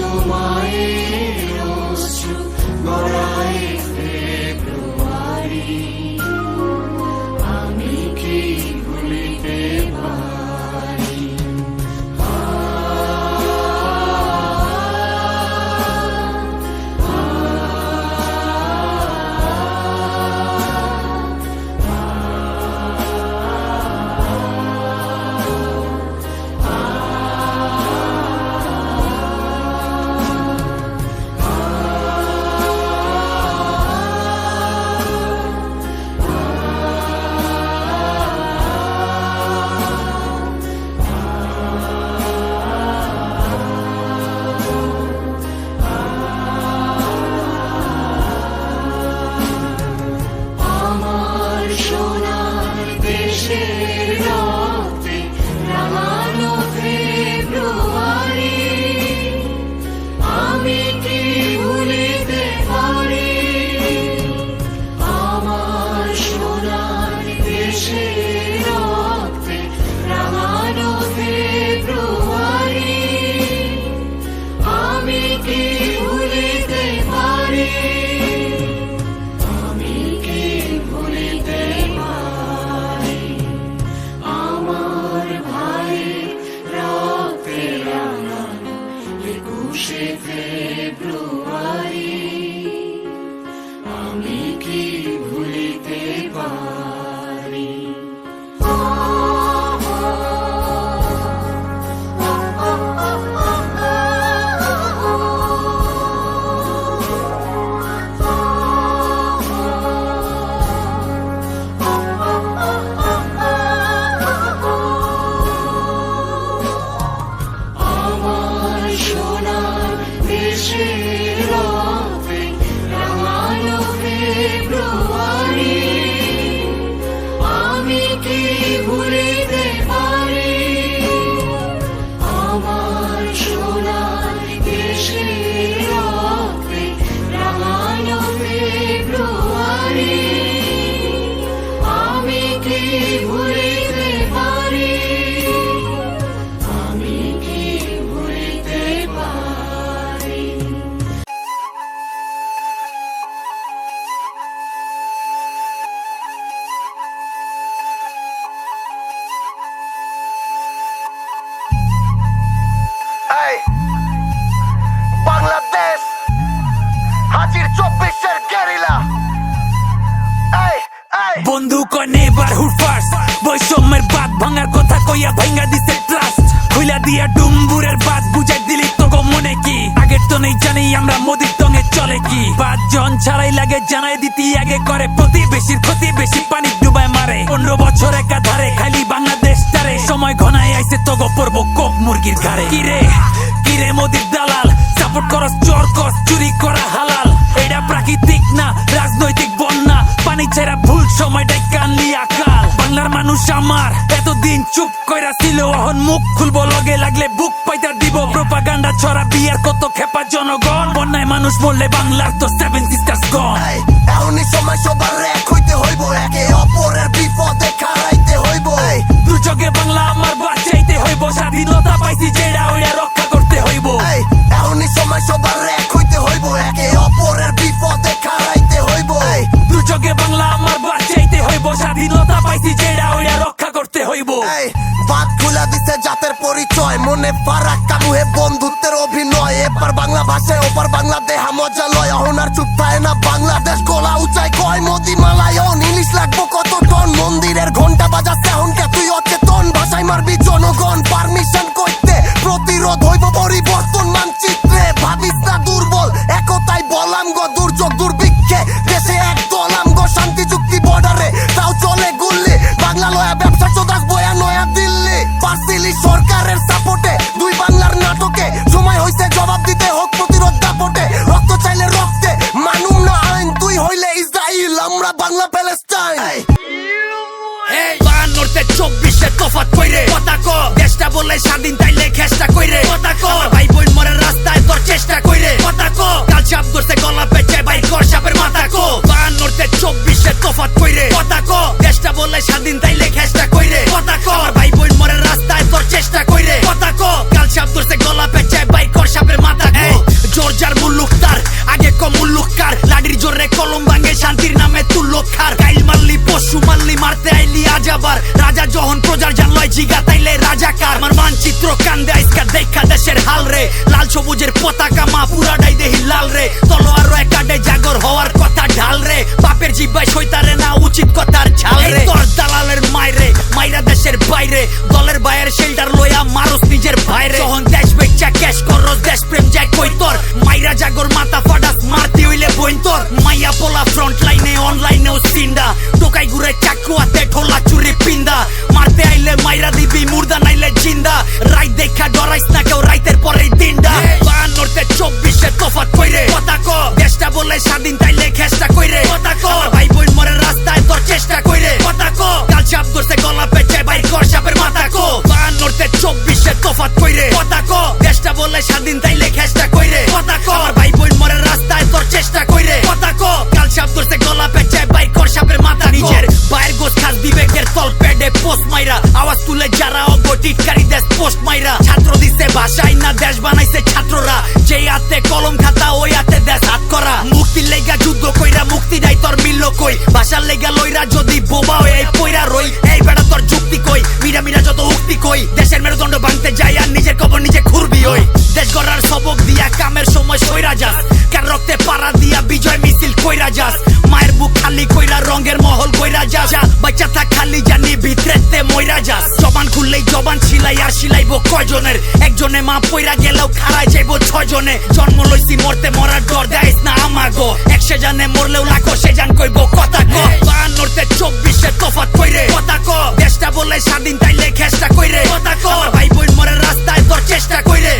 মায়ের ফেব্রুয়ারি hood first বৈষম্যের বাদ ভাঙার কথা কইয়া ভাঙ্গা দিছে ট্রাস্ট খুইলা দিয়া ডুম্বুরের বাদ বুঝাই দিলি তো গো মনে কি? আগের তো নেই জানি আমরা মোদির টঙ্গে চলে কি? পাঁচ জন ছাড়াই লাগে জানাই দিতি, আগে করে প্রতিবেশীর ক্ষতি বেশি পানি ডুবায় মারে। পনেরো বছর একাধারে খালি বাংলাদেশ তারে। সময় ঘনায় আইছে তো গো পড়ব কোপ মুরগির ঘাড়ে। কিরে কিরে মোদির দালাল? সাপোর্ট করস, চোর কস চুরি করা হালাল। এটা প্রাকৃতিক না, রাজনৈতিক বন্যা। পানি ছেড়া ভুল বাংলার মানুষ আমার। এতদিন চুপ কইরা ছিল এখন মুখ খুলবো লগে লাগলে বুক পাইতা দিব। প্রোপাগান্ডা ছড়া বিয়ার কত খেপা জনগণ। বন্যায় মানুষ বললে বাংলার তো সেভেন সিস্টার্স গন সময় সবার এক হইতে হইব একে অপরের বিপদে খাড়াইতে হইব। দুচোখে বাংলা আমার বাঁচাইতে হইব। স্বাধীনতা পাইছি যেটা রক্ষা মুহে অভিনয় এপার বাংলা ভাষায়, ওপার বাংলা দেহা মজা লয়। অহন আর চুপ থাকে না বাংলাদেশ, গলা উঁচাই কয় মোদি মালায়ন ইলিশ লাগবো কত টন? মন্দিরের ঘণ্টা বাজাচ্ছে, এখন কে তুই অচেতন? ভাষায় মারবি জনগণ, পারমিশন করতে প্রতিরোধ হইব পরিবর্তন মানচিত্রে। ভাবিস না দুর্বল, একতাই বলাম গো, দুর্যোগ দুর্ভিক্ষে। দেশে এক দলাম গো, শান্তি চুক্তি বর্ডারে। তাও চলে গুল্লি বাংলা লয়া ব্যবসা চোদাস, বয়া নয়া দিল্লি। পার্সিলি সরকারের সাপোর্টে সবুজের পতাকা মা পুরাটাই দেহি লাল রে। তলোয়ার রয় কাটে জাগর হওয়ার কথা ঢাল রে। বাপের জিব্বাই সইতারে না উচিত কথার ঝাল রে। তোর দালালের মাইরে মাইরা দেশের বাইরে। দলের বাইরে শেল্টার লইয়া মারুস নিজের ভাইরে তখন দেশ বেচা ক্যাশ বলে স্বাধীন তাইলে খেসটা কইরে কথা ক। আমার ভাই বোন মরে রাস্তায় তোর চেষ্টা কইরে কথা ক। কাল চাপ ধরছে গলা পেঁচে বাইর কর সাপের মাথা নিজের বাইর গোছ খাস বিবেকের তল পেডে পোস্ট মাইরা। আওয়াজ তুলে যারা অগটিটকারী দেশ পোস্ট মাইরা। ছাত্র দিছে ভাষাই না দেশ বানাইছে ছাত্ররা। যেই হাতে কলম খাতা, ওই হাতে দেশ হাত করা। মুক্তির লেগা যুদ্ধ কইরা মুক্তি নাই তোর মিলল কই। ভাষার লেগা লইরা যদি বোবা হয়ে এই পইরা রই। এই বেটা তোর যুক্তি কই? মিরা মিরা যত উক্তি কই? দেশের মেরুদণ্ড ভাঙতে যাই আর নিজের কবর নিজে খুরবি ওই কয়জনের একজনে মা পইরা গেলেও খারাই যাইব ছয়জনে। জন্ম লইছি, মরতে মরার ডর, দেয়স না আমার গো একশে জানে মরলেও লাখো সে জান কইব, কথা ক। বাহান্নতে চব্বিশে তফাত কইরে, কথা ক। দেশটা বলে স্বাধীন তাইলে খেসটা কইরে, কথা ক। ভাই বোন মরে রাস্তায় তোর চেষ্টা কইরে